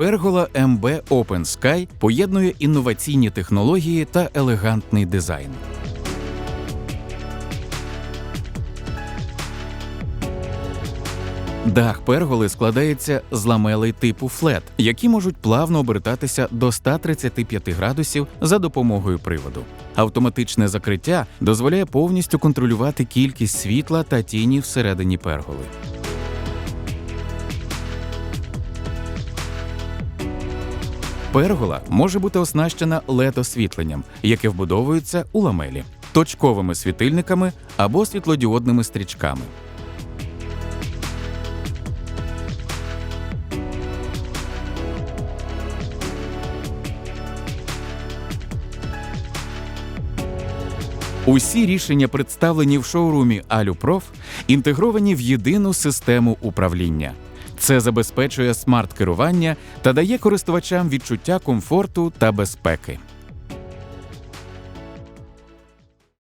Пергола МБ Open Sky поєднує інноваційні технології та елегантний дизайн. Дах перголи складається з ламелей типу флет, які можуть плавно обертатися до 135 градусів за допомогою приводу. Автоматичне закриття дозволяє повністю контролювати кількість світла та тіні всередині перголи. Пергола може бути оснащена LED-освітленням, яке вбудовується у ламелі, точковими світильниками або світлодіодними стрічками. Усі рішення, представлені в шоурумі Алюпроф, інтегровані в єдину систему управління. Це забезпечує смарт-керування та дає користувачам відчуття комфорту та безпеки.